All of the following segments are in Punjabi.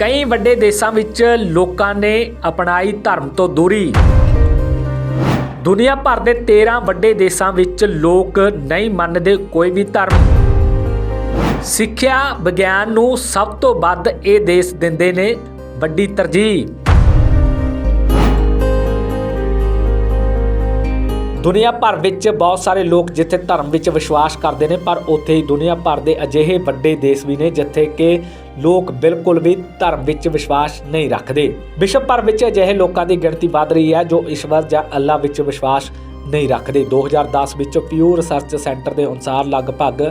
ਕਈ ਵੱਡੇ ਦੇਸ਼ਾਂ ਵਿੱਚ ਲੋਕਾਂ ਨੇ ਅਪਣਾਈ ਧਰਮ ਤੋਂ ਦੂਰੀ। ਦੁਨੀਆ ਭਰ ਦੇ 13 ਵੱਡੇ ਦੇਸ਼ਾਂ ਵਿੱਚ ਲੋਕ ਨਹੀਂ ਮੰਨਦੇ ਕੋਈ ਵੀ ਧਰਮ। ਸਿੱਖਿਆ ਵਿਗਿਆਨ ਨੂੰ ਸਭ ਤੋਂ ਵੱਧ ਇਹ ਦੇਸ਼ ਦਿੰਦੇ ਨੇ ਵੱਡੀ ਤਰਜੀਹ। ਦੁਨੀਆ ਭਰ ਵਿੱਚ ਬਹੁਤ ਸਾਰੇ ਲੋਕ ਜਿੱਥੇ ਧਰਮ ਵਿੱਚ ਵਿਸ਼ਵਾਸ ਕਰਦੇ ਨੇ, ਪਰ ਉੱਥੇ ਹੀ ਦੁਨੀਆ ਭਰ ਦੇ ਅਜਿਹੇ ਵੱਡੇ ਦੇਸ਼ ਵੀ ਨੇ ਜਿੱਥੇ ਕਿ ਲੋਕ ਬਿਲਕੁਲ ਵੀ ਧਰਮ ਵਿੱਚ ਵਿਸ਼ਵਾਸ ਨਹੀਂ ਰੱਖਦੇ। ਵਿਸ਼ਵ ਭਰ ਵਿੱਚ ਅਜਿਹੇ ਲੋਕਾਂ ਦੀ ਗਿਣਤੀ ਵਧ ਰਹੀ ਹੈ ਜੋ ਈਸ਼ਵਰ ਜਾਂ ਅੱਲਾ ਵਿੱਚ ਵਿਸ਼ਵਾਸ ਨਹੀਂ ਰੱਖਦੇ। 2010 ਵਿੱਚ ਪਿਊ ਰਿਸਰਚ ਸੈਂਟਰ ਦੇ ਅਨੁਸਾਰ ਲਗਭਗ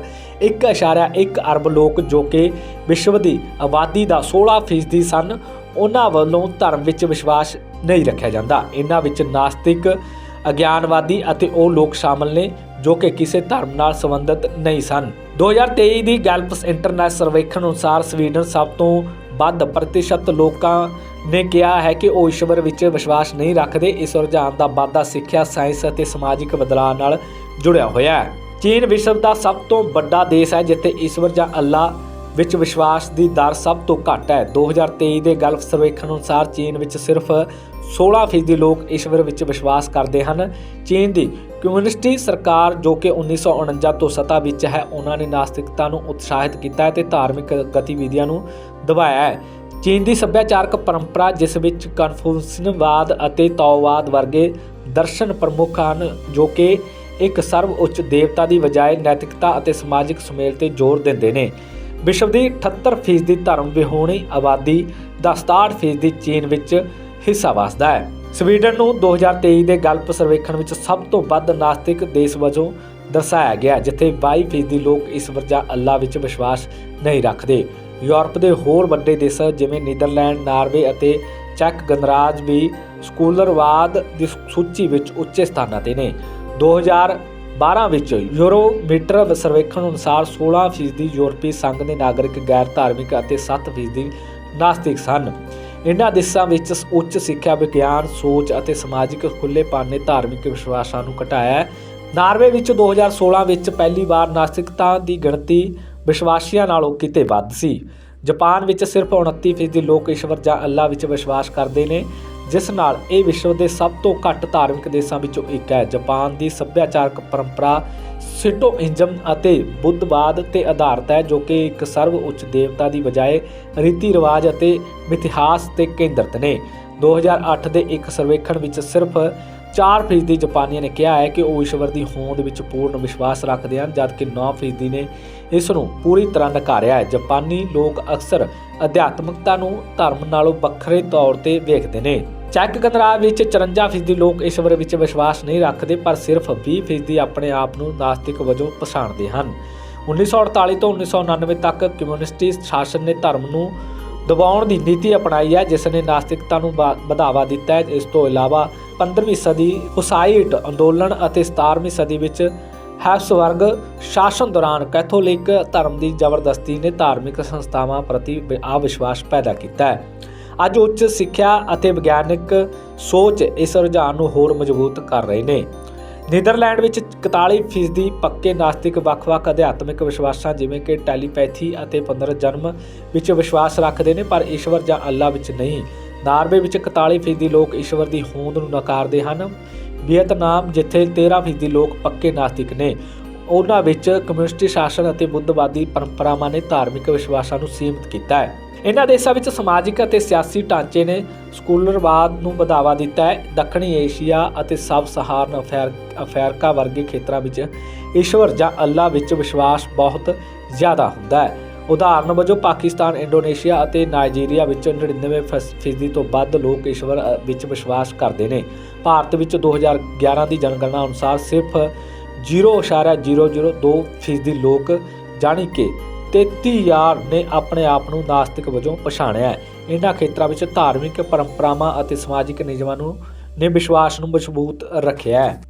1.1 ਅਰਬ ਲੋਕ ਜੋ ਕਿ ਵਿਸ਼ਵ ਦੀ ਆਬਾਦੀ ਦਾ 16% ਸਨ, ਉਹਨਾਂ ਵੱਲੋਂ ਧਰਮ ਵਿੱਚ ਵਿਸ਼ਵਾਸ ਨਹੀਂ ਰੱਖਿਆ ਜਾਂਦਾ। ਇਹਨਾਂ ਵਿੱਚ ਨਾਸਤਿਕ ਅਗਿਆਨਵਾਦੀ ਅਤੇ ਉਹ ਲੋਕ ਸ਼ਾਮਲ ਨੇ ਜੋ ਕਿ ਕਿਸੇ ਧਰਮ ਨਾਲ ਸੰਬੰਧਿਤ ਨਹੀਂ ਸਨ। 2023 ਦੀ ਗੈਲਪਸ ਇੰਟਰਨੈਟ ਸਰਵੇਖਣ ਅਨੁਸਾਰ ਸਵੀਡਨ ਸਭ ਤੋਂ ਵੱਧ ਪ੍ਰਤੀਸ਼ਤ ਲੋਕਾਂ ਨੇ ਕਿਹਾ ਹੈ ਕਿ ਉਹ ਈਸ਼ਵਰ ਵਿੱਚ ਵਿਸ਼ਵਾਸ ਨਹੀਂ ਰੱਖਦੇ, ਇਸ ਰੁਝਾਨ ਦਾ ਵਾਧਾ ਸਿੱਖਿਆ, ਸਾਇੰਸ ਅਤੇ ਸਮਾਜਿਕ ਬਦਲਾਅ ਨਾਲ ਜੁੜਿਆ ਹੋਇਆ ਹੈ। ਚੀਨ ਵਿਸ਼ਵ ਦਾ ਸਭ ਤੋਂ ਵੱਡਾ ਦੇਸ਼ ਹੈ, ਜਿੱਥੇ ਈਸ਼ਵਰ ਜਾਂ ਅੱਲਾ ਵਿੱਚ ਵਿਸ਼ਵਾਸ ਦੀ ਦਰ ਸਭ ਤੋਂ ਘੱਟ ਹੈ। 2023 ਦੇ ਗਲਫ ਸਰਵੇਖਣ ਅਨੁਸਾਰ ਚੀਨ ਵਿੱਚ ਸਿਰਫ 16% ਲੋਕ ਈਸ਼ਵਰ ਵਿੱਚ ਵਿਸ਼ਵਾਸ ਕਰਦੇ ਹਨ। ਚੀਨ ਦੀ ਕਮਿਊਨਿਸਟੀ ਸਰਕਾਰ ਜੋ ਕਿ 1949 ਤੋਂ ਸੱਤਾ ਵਿੱਚ ਹੈ, ਉਹਨਾਂ ਨੇ ਨਾਸਤਿਕਤਾ ਨੂੰ ਉਤਸ਼ਾਹਿਤ ਕੀਤਾ ਹੈ ਤੇ ਧਾਰਮਿਕ ਗਤੀਵਿਧੀਆਂ ਨੂੰ ਦਬਾਇਆ ਹੈ। ਚੀਨ ਦੀ ਸੱਭਿਆਚਾਰਕ ਪਰੰਪਰਾ, ਜਿਸ ਵਿੱਚ ਕਨਫਿਊਸ਼ਨਵਾਦ ਅਤੇ ਤਾਓਵਾਦ ਵਰਗੇ ਦਰਸ਼ਨ ਪ੍ਰਮੁੱਖ ਹਨ, ਜੋ ਕਿ ਇੱਕ ਸਰਵ ਉੱਚ ਦੇਵਤਾ ਦੀ ਬਜਾਏ ਨੈਤਿਕਤਾ ਅਤੇ ਸਮਾਜਿਕ ਸੁਮੇਲ ਤੇ ਜ਼ੋਰ ਦਿੰਦੇ ਨੇ। ਵਿਸ਼ਵ ਦੀ 78% ਧਰਮ ਵਿਹੂਣੀ ਆਬਾਦੀ ਦਾ 67% ਚੀਨ ਵਿੱਚ ਹਿੱਸਾ ਵਸਦਾ ਹੈ। ਸਵੀਡਨ ਨੂੰ 2023 ਦੇ ਗਲਪ ਸਰਵੇਖਣ ਵਿੱਚ ਸਭ ਤੋਂ ਵੱਧ ਨਾਸਤਿਕ ਦੇਸ਼ ਵਜੋਂ ਦਰਸਾਇਆ ਗਿਆ ਜਿੱਥੇ 22% ਦੀ ਲੋਕ ਈਸ਼ਵਰ ਜਾਂ ਅੱਲਾ ਵਿੱਚ ਵਿਸ਼ਵਾਸ ਨਹੀਂ ਰੱਖਦੇ। ਯੂਰਪ ਦੇ ਹੋਰ ਵੱਡੇ ਦੇਸ਼ ਜਿਵੇਂ ਨੀਦਰਲੈਂਡ, ਨਾਰਵੇ ਅਤੇ ਚੈਕ ਗਣਰਾਜ ਵੀ ਸਕੂਲਰਵਾਦ ਦੀ ਸੂਚੀ ਵਿੱਚ ਉੱਚੇ ਸਥਾਨਾਂ ਤੇ ਨੇ। 2012 ਵਿੱਚ ਯੂਰੋਮੀਟਰ ਸਰਵੇਖਣ ਅਨੁਸਾਰ 16% ਯੂਰਪੀ ਸੰਘ ਦੇ ਨਾਗਰਿਕ ਗੈਰ ਧਾਰਮਿਕ ਅਤੇ 7% ਨਾਸਤਿਕ ਸਨ। ਇਹਨਾਂ ਦੇਸ਼ਾਂ ਵਿੱਚ ਉੱਚ ਸਿੱਖਿਆ, ਵਿਗਿਆਨ, ਸੋਚ ਅਤੇ ਸਮਾਜਿਕ ਖੁੱਲ੍ਹੇਪਨ ਨੇ ਧਾਰਮਿਕ ਵਿਸ਼ਵਾਸਾਂ ਨੂੰ ਘਟਾਇਆ ਨਾਰਵੇ ਵਿੱਚ 2016 ਵਿੱਚ ਪਹਿਲੀ ਵਾਰ ਨਾਸਤਿਕਤਾ ਦੀ ਗਿਣਤੀ ਵਿਸ਼ਵਾਸੀਆਂ ਨਾਲੋਂ ਕਿਤੇ ਵੱਧ ਸੀ। ਜਾਪਾਨ ਵਿੱਚ ਸਿਰਫ 29% ਲੋਕ ਈਸ਼ਵਰ ਜਾਂ ਅੱਲਾ ਵਿੱਚ ਵਿਸ਼ਵਾਸ ਕਰਦੇ ਨੇ। ਜਿਸ ਨਾਲ ਇਹ ਵਿਸ਼ਵ ਦੇ ਸਭ ਤੋਂ ਘੱਟ ਧਾਰਮਿਕ ਦੇਸ਼ਾਂ ਵਿੱਚੋਂ ਇੱਕ ਹੈ। ਜਾਪਾਨ ਦੀ ਸੱਭਿਆਚਾਰਕ ਪਰੰਪਰਾ ਸਿਟੋਇਜ਼ਮ ਅਤੇ ਬੁੱਧਵਾਦ ਤੇ ਆਧਾਰਿਤ ਹੈ, ਜੋ ਕਿ ਇੱਕ ਸਰਵ ਉੱਚ ਦੇਵਤਾ ਦੀ ਬਜਾਏ ਰੀਤੀ ਰਿਵਾਜ ਅਤੇ ਮਿਥਿਹਾਸ ਤੇ ਕੇਂਦਰਿਤ ਨੇ। 2008 ਦੇ ਇੱਕ ਸਰਵੇਖਣ ਵਿੱਚ ਸਿਰਫ 4% ਦੀ ਜਾਪਾਨੀਆਂ ਨੇ ਕਿਹਾ ਹੈ ਕਿ ਉਹ ਈਸ਼ਵਰ ਦੀ ਹੋਂਦ ਵਿੱਚ ਪੂਰਨ ਵਿਸ਼ਵਾਸ ਰੱਖਦੇ ਹਨ, ਜਦਕਿ 9% ਨੇ ਇਸ ਨੂੰ ਪੂਰੀ ਤਰ੍ਹਾਂ ਨਕਾਰਿਆ ਹੈ। ਜਾਪਾਨੀ ਲੋਕ ਅਕਸਰ ਅਧਿਆਤਮਿਕਤਾ ਨੂੰ ਧਰਮ ਨਾਲੋਂ ਵੱਖਰੇ ਤੌਰ ਤੇ ਵੇਖਦੇ ਨੇ। ਚੈੱਕ ਗਣਰਾਜ ਵਿੱਚ 54% ਲੋਕ ਈਸ਼ਵਰ ਵਿੱਚ ਵਿਸ਼ਵਾਸ ਨਹੀਂ ਰੱਖਦੇ, ਪਰ ਸਿਰਫ 20% ਆਪਣੇ ਆਪ ਨੂੰ ਨਾਸਤਿਕ ਵਜੋਂ ਪਛਾਣਦੇ ਹਨ। 1948 ਤੋਂ 1999 ਤੱਕ ਕਮਿਊਨਿਸਟੀ ਸ਼ਾਸਨ ਨੇ ਧਰਮ ਨੂੰ ਦਬਾਉਣ ਦੀ ਨੀਤੀ ਅਪਣਾਈ ਹੈ, ਜਿਸ ਨੇ ਨਾਸਤਿਕਤਾ ਨੂੰ ਵਧਾਵਾ ਦਿੱਤਾ ਹੈ। ਇਸ ਤੋਂ ਇਲਾਵਾ 15ਵੀਂ ਸਦੀ ਹੁਸਾਈਟ ਅੰਦੋਲਨ ਅਤੇ 17ਵੀਂ ਸਦੀ ਵਿੱਚ ਹੈਬਸਬਰਗ ਸ਼ਾਸਨ ਦੌਰਾਨ ਕੈਥੋਲਿਕ ਧਰਮ ਦੀ ਜ਼ਬਰਦਸਤੀ ਨੇ ਧਾਰਮਿਕ ਸੰਸਥਾਵਾਂ ਪ੍ਰਤੀ ਵਿ- ਅਵਿਸ਼ਵਾਸ ਪੈਦਾ ਕੀਤਾ ਹੈ। ਅੱਜ ਉੱਚ ਸਿੱਖਿਆ ਅਤੇ ਵਿਗਿਆਨਕ ਸੋਚ ਇਸ ਰੁਝਾਨ ਨੂੰ ਹੋਰ ਮਜ਼ਬੂਤ ਕਰ ਰਹੇ ਨੇ। ਨੀਦਰਲੈਂਡ ਵਿੱਚ 41% ਪੱਕੇ ਨਾਸਤਿਕ ਵੱਖ-ਵੱਖ ਅਧਿਆਤਮਿਕ ਵਿਸ਼ਵਾਸਾਂ ਜਿਵੇਂ ਕਿ ਟੈਲੀਪੈਥੀ ਅਤੇ ਪੁਨਰ ਜਨਮ ਵਿੱਚ ਵਿਸ਼ਵਾਸ ਰੱਖਦੇ ਨੇ, ਪਰ ਈਸ਼ਵਰ ਜਾਂ ਅੱਲਾ ਵਿੱਚ ਨਹੀਂ। ਨਾਰਵੇ ਵਿੱਚ 41% ਲੋਕ ਈਸ਼ਵਰ ਦੀ ਹੋਂਦ ਨੂੰ ਨਕਾਰਦੇ ਹਨ। ਵੀਅਤਨਾਮ, ਜਿੱਥੇ 13% ਲੋਕ ਪੱਕੇ ਨਾਸਤਿਕ ਨੇ। ਉਹਨਾਂ ਵਿੱਚ ਕਮਿਊਨਿਸਟੀ ਸ਼ਾਸਨ ਅਤੇ ਬੁੱਧਵਾਦੀ ਪਰੰਪਰਾਵਾਂ ਨੇ ਧਾਰਮਿਕ ਵਿਸ਼ਵਾਸਾਂ ਨੂੰ ਸੀਮਿਤ ਕੀਤਾ ਹੈ। ਇਹਨਾਂ ਦੇਸ਼ਾਂ ਵਿੱਚ ਸਮਾਜਿਕ ਅਤੇ ਸਿਆਸੀ ਢਾਂਚੇ ਨੇ ਸਕੂਲਰਵਾਦ ਨੂੰ ਵਧਾਵਾ ਦਿੱਤਾ ਹੈ। ਦੱਖਣੀ ਏਸ਼ੀਆ ਅਤੇ ਸਬ ਸਹਾਰਨ ਅਫੈਰ, ਅਫਰੀਕਾ ਵਰਗੇ ਖੇਤਰਾਂ ਵਿੱਚ ਈਸ਼ਵਰ ਜਾਂ ਅੱਲਾ ਵਿੱਚ ਵਿਸ਼ਵਾਸ ਬਹੁਤ ਜ਼ਿਆਦਾ ਹੁੰਦਾ ਹੈ। ਉਦਾਹਰਨ ਵਜੋਂ ਪਾਕਿਸਤਾਨ, ਇੰਡੋਨੇਸ਼ੀਆ ਅਤੇ ਨਾਈਜੀਰੀਆ ਵਿੱਚ 99% ਫਸ- ਫੀਸਦੀ ਤੋਂ ਵੱਧ ਲੋਕ ਈਸ਼ਵਰ ਵਿੱਚ ਵਿਸ਼ਵਾਸ ਕਰਦੇ ਨੇ। ਭਾਰਤ ਵਿੱਚ 2011 ਦੀ ਜਨਗਣਨਾ ਅਨੁਸਾਰ ਸਿਰਫ 0.002% ਫੀਸਦੀ ਲੋਕ ਜਾਣੀ ਕਿ 33000 ਨੇ ਆਪਣੇ ਆਪ ਨੂੰ ਨਾਸਤਿਕ ਵਜੋਂ ਪਛਾਣਿਆ ਹੈ। ਇਹਨਾਂ ਖੇਤਰਾਂ ਵਿੱਚ ਧਾਰਮਿਕ ਪਰੰਪਰਾਵਾਂ ਅਤੇ ਸਮਾਜਿਕ ਨਿਯਮਾਂ ਨੂੰ ਨੇ ਵਿਸ਼ਵਾਸ ਨੂੰ ਮਜ਼ਬੂਤ ਰੱਖਿਆ ਹੈ।